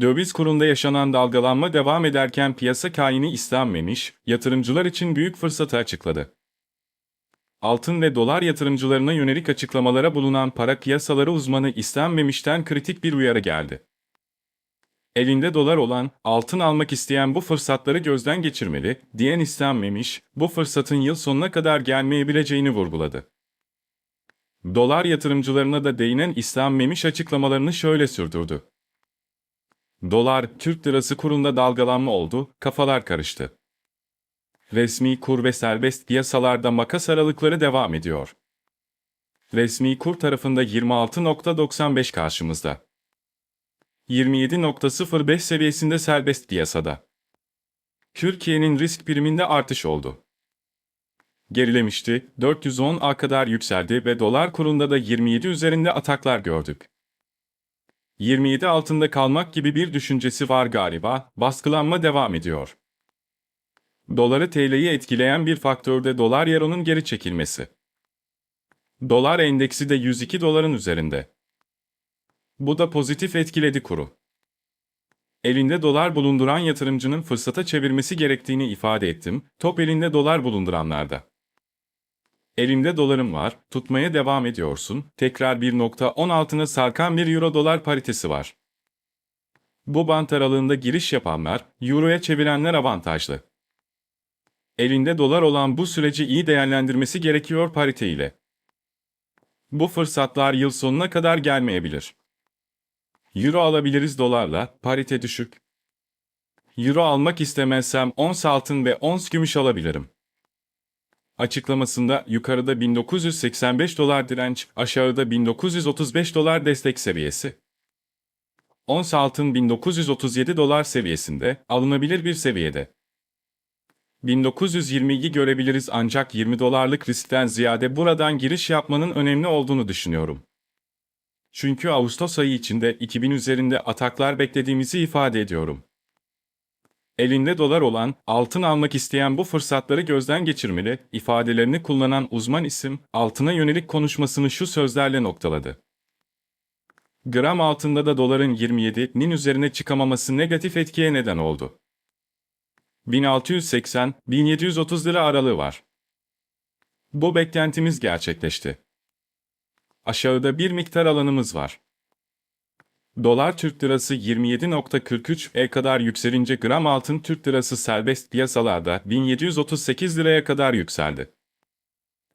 Döviz kurunda yaşanan dalgalanma devam ederken piyasa kaini istenmemiş, yatırımcılar için büyük fırsatı açıkladı. Altın ve dolar yatırımcılarına yönelik açıklamalara bulunan para piyasaları uzmanı istenmemişten kritik bir uyarı geldi. Elinde dolar olan, altın almak isteyen bu fırsatları gözden geçirmeli, diyen istenmemiş, bu fırsatın yıl sonuna kadar gelmeyebileceğini vurguladı. Dolar yatırımcılarına da değinen istenmemiş açıklamalarını şöyle sürdürdü. Dolar, Türk lirası kurunda dalgalanma oldu, kafalar karıştı. Resmi kur ve serbest piyasalarda makas aralıkları devam ediyor. Resmi kur tarafında 26.95 karşımızda. 27.05 seviyesinde serbest piyasada. Türkiye'nin risk priminde artış oldu. Gerilemişti, 410'a kadar yükseldi ve dolar kurunda da 27 üzerinde ataklar gördük. 27 altında kalmak gibi bir düşüncesi var galiba, baskılanma devam ediyor. Doları TL'yi etkileyen bir faktör de dolar yaronun geri çekilmesi. Dolar endeksi de 102 doların üzerinde. Bu da pozitif etkiledi kuru. Elinde dolar bulunduran yatırımcının fırsata çevirmesi gerektiğini ifade ettim, top elinde dolar bulunduranlarda. Elimde dolarım var, tutmaya devam ediyorsun, tekrar 1.10 altına sarkan bir euro dolar paritesi var. Bu bant aralığında giriş yapanlar, euroya çevirenler avantajlı. Elinde dolar olan bu süreci iyi değerlendirmesi gerekiyor parite ile. Bu fırsatlar yıl sonuna kadar gelmeyebilir. Euro alabiliriz dolarla, parite düşük. Euro almak istemezsem ons altın ve ons gümüş alabilirim. Açıklamasında yukarıda 1985 dolar direnç, aşağıda 1935 dolar destek seviyesi. Ons altın 1937 dolar seviyesinde, alınabilir bir seviyede. 1920'yi görebiliriz ancak 20 dolarlık riskten ziyade buradan giriş yapmanın önemli olduğunu düşünüyorum. Çünkü Ağustos ayı içinde 2000 üzerinde ataklar beklediğimizi ifade ediyorum. Elinde dolar olan, altın almak isteyen bu fırsatları gözden geçirmeli, ifadelerini kullanan uzman isim, altına yönelik konuşmasını şu sözlerle noktaladı. Gram altında da doların 27'nin üzerine çıkamaması negatif etkiye neden oldu. 1680-1730 lira aralığı var. Bu beklentimiz gerçekleşti. Aşağıda bir miktar alanımız var. Dolar Türk Lirası 27.43'e kadar yükselince gram altın Türk Lirası serbest piyasalarda 1738 liraya kadar yükseldi.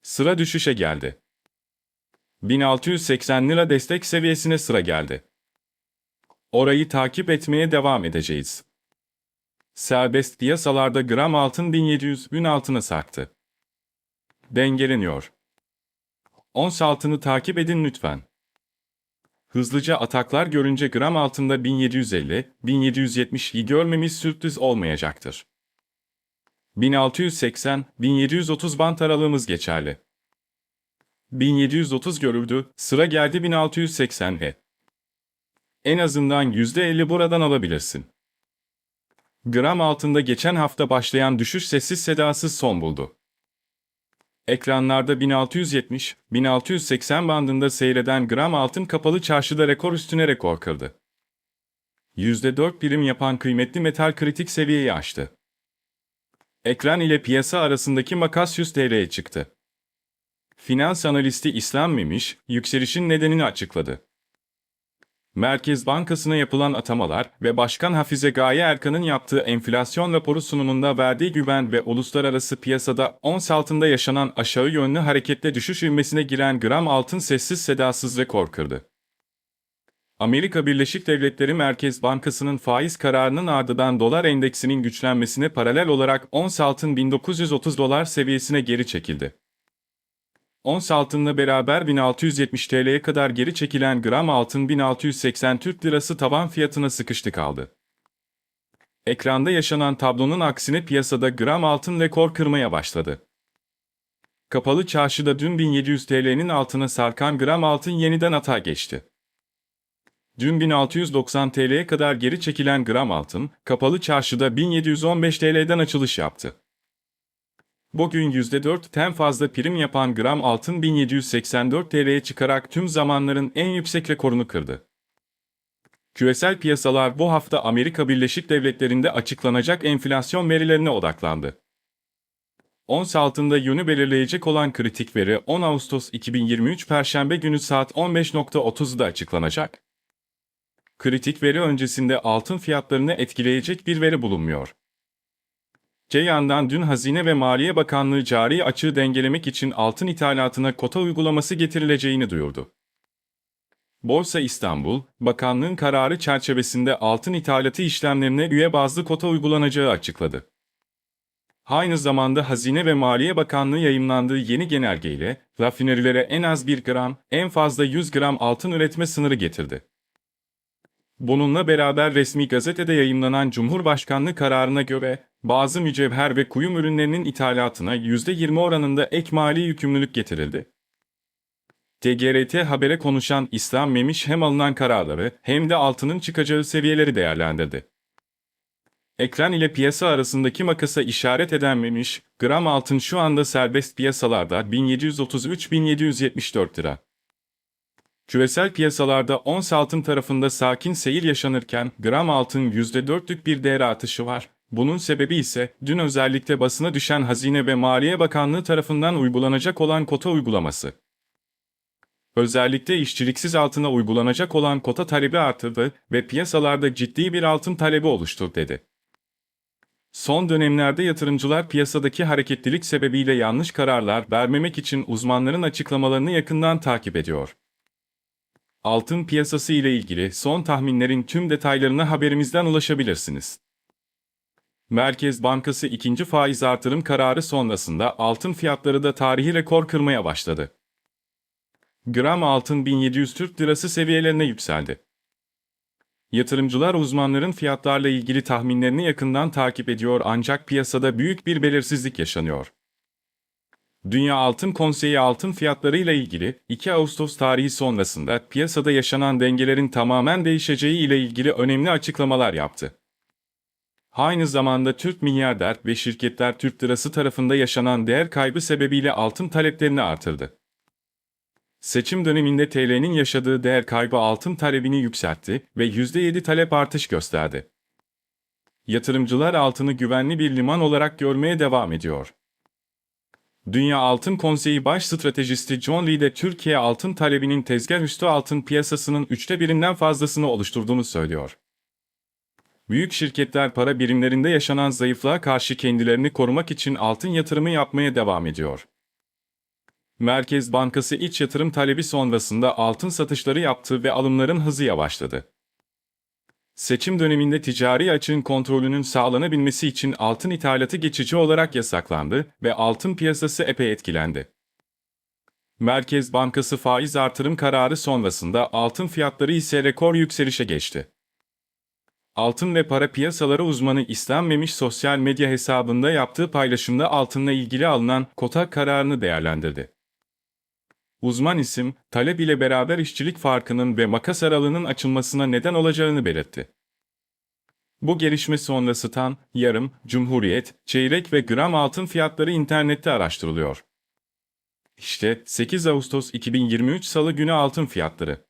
Sıra düşüşe geldi. 1680 lira destek seviyesine sıra geldi. Orayı takip etmeye devam edeceğiz. Serbest piyasalarda gram altın 1700 bin altına sarktı. Dengeleniyor. Ons altını takip edin lütfen. Hızlıca ataklar görünce gram altında 1750-1770'yi görmemiz sürpriz olmayacaktır. 1680-1730 bant aralığımız geçerli. 1730 görüldü, sıra geldi 1680'e. En azından %50 buradan alabilirsin. Gram altında geçen hafta başlayan düşüş sessiz sedasız son buldu. Ekranlarda 1670-1680 bandında seyreden gram altın kapalı çarşıda rekor üstüne rekor kırdı. %4 birim yapan kıymetli metal kritik seviyeyi aştı. Ekran ile piyasa arasındaki makas 100 TL'ye çıktı. Finans analisti İslam Memiş, yükselişin nedenini açıkladı. Merkez Bankası'na yapılan atamalar ve Başkan Hafize Gaye Erkan'ın yaptığı enflasyon raporu sunumunda verdiği güven ve uluslararası piyasada ons altında yaşanan aşağı yönlü hareketle düşüş ivmesine giren gram altın sessiz sedasız rekor kırdı. Amerika Birleşik Devletleri Merkez Bankası'nın faiz kararının ardından dolar endeksinin güçlenmesine paralel olarak ons altın 1930 dolar seviyesine geri çekildi. Ons altınla beraber 1670 TL'ye kadar geri çekilen gram altın 1680 Türk Lirası taban fiyatına sıkıştı kaldı. Ekranda yaşanan tablonun aksine piyasada gram altın rekor kırmaya başladı. Kapalı çarşıda dün 1700 TL'nin altına sarkan gram altın yeniden ata geçti. Dün 1690 TL'ye kadar geri çekilen gram altın, kapalı çarşıda 1715 TL'den açılış yaptı. Bugün %4'ten fazla prim yapan gram altın 1784 TL'ye çıkarak tüm zamanların en yüksek rekorunu kırdı. Küresel piyasalar bu hafta Amerika Birleşik Devletleri'nde açıklanacak enflasyon verilerine odaklandı. Ons altında yönü belirleyecek olan kritik veri 10 Ağustos 2023 Perşembe günü saat 15.30'da açıklanacak. Kritik veri öncesinde altın fiyatlarını etkileyecek bir veri bulunmuyor. Öte yandan dün Hazine ve Maliye Bakanlığı cari açığı dengelemek için altın ithalatına kota uygulaması getirileceğini duyurdu. Borsa İstanbul, bakanlığın kararı çerçevesinde altın ithalatı işlemlerine üye bazlı kota uygulanacağı açıkladı. Aynı zamanda Hazine ve Maliye Bakanlığı yayımlandığı yeni genelgeyle rafinerilere en az 1 gram, en fazla 100 gram altın üretme sınırı getirdi. Bununla beraber resmi gazetede yayımlanan Cumhurbaşkanlığı kararına göre bazı mücevher ve kuyum ürünlerinin ithalatına %20 oranında ek mali yükümlülük getirildi. TGRT Haber'e konuşan İslam Memiş hem alınan kararları hem de altının çıkacağı seviyeleri değerlendirdi. Ekran ile piyasa arasındaki makasa işaret eden Memiş, gram altın şu anda serbest piyasalarda 1733-1774 lira. Küresel piyasalarda ons altın tarafında sakin seyir yaşanırken gram altın %4'lük bir değer artışı var. Bunun sebebi ise dün özellikle basına düşen Hazine ve Maliye Bakanlığı tarafından uygulanacak olan kota uygulaması. Özellikle işçiliksiz altına uygulanacak olan kota talebi artırdı ve piyasalarda ciddi bir altın talebi oluştu dedi. Son dönemlerde yatırımcılar piyasadaki hareketlilik sebebiyle yanlış kararlar vermemek için uzmanların açıklamalarını yakından takip ediyor. Altın piyasası ile ilgili son tahminlerin tüm detaylarına haberimizden ulaşabilirsiniz. Merkez Bankası ikinci faiz artırım kararı sonrasında altın fiyatları da tarihi rekor kırmaya başladı. Gram altın 1700 Türk Lirası seviyelerine yükseldi. Yatırımcılar uzmanların fiyatlarla ilgili tahminlerini yakından takip ediyor ancak piyasada büyük bir belirsizlik yaşanıyor. Dünya Altın Konseyi altın fiyatlarıyla ilgili 2 Ağustos tarihi sonrasında piyasada yaşanan dengelerin tamamen değişeceği ile ilgili önemli açıklamalar yaptı. Aynı zamanda Türk milyarder ve şirketler Türk lirası tarafında yaşanan değer kaybı sebebiyle altın taleplerini artırdı. Seçim döneminde TL'nin yaşadığı değer kaybı altın talebini yükseltti ve %7 talep artış gösterdi. Yatırımcılar altını güvenli bir liman olarak görmeye devam ediyor. Dünya Altın Konseyi Baş Stratejisti John Lee de Türkiye altın talebinin tezgah üstü altın piyasasının üçte birinden fazlasını oluşturduğunu söylüyor. Büyük şirketler para birimlerinde yaşanan zayıflığa karşı kendilerini korumak için altın yatırımı yapmaya devam ediyor. Merkez Bankası iç yatırım talebi sonrasında altın satışları yaptı ve alımların hızı yavaşladı. Seçim döneminde ticari açığın kontrolünün sağlanabilmesi için altın ithalatı geçici olarak yasaklandı ve altın piyasası epey etkilendi. Merkez Bankası faiz artırım kararı sonrasında altın fiyatları ise rekor yükselişe geçti. Altın ve para piyasaları uzmanı İslam Memiş sosyal medya hesabında yaptığı paylaşımda altınla ilgili alınan kota kararını değerlendirdi. Uzman isim, talep ile beraber işçilik farkının ve makas aralığının açılmasına neden olacağını belirtti. Bu gelişme sonrası tan, yarım, cumhuriyet, çeyrek ve gram altın fiyatları internette araştırılıyor. İşte 8 Ağustos 2023 Salı günü altın fiyatları.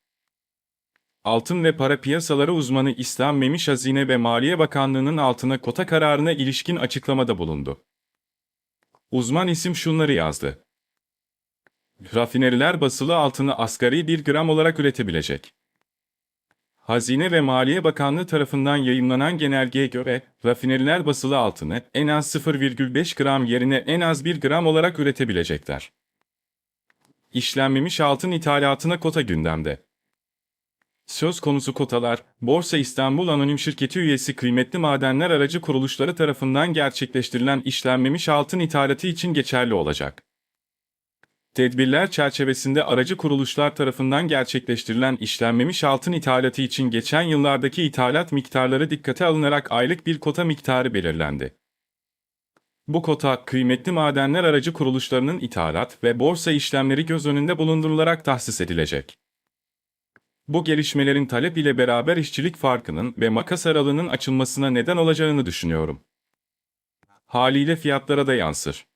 Altın ve para piyasaları uzmanı İslam Memiş Hazine ve Maliye Bakanlığı'nın altına kota kararına ilişkin açıklamada bulundu. Uzman isim şunları yazdı. Rafineriler basılı altını asgari 1 gram olarak üretebilecek. Hazine ve Maliye Bakanlığı tarafından yayınlanan genelgeye göre rafineriler basılı altını en az 0,5 gram yerine en az 1 gram olarak üretebilecekler. İşlenmemiş altın ithalatına kota gündemde. Söz konusu kotalar, Borsa İstanbul Anonim Şirketi üyesi kıymetli madenler aracı kuruluşları tarafından gerçekleştirilen işlenmemiş altın ithalatı için geçerli olacak. Tedbirler çerçevesinde aracı kuruluşlar tarafından gerçekleştirilen işlenmemiş altın ithalatı için geçen yıllardaki ithalat miktarları dikkate alınarak aylık bir kota miktarı belirlendi. Bu kota, kıymetli madenler aracı kuruluşlarının ithalat ve borsa işlemleri göz önünde bulundurularak tahsis edilecek. Bu gelişmelerin talep ile beraber işçilik farkının ve makas aralığının açılmasına neden olacağını düşünüyorum. Haliyle fiyatlara da yansır.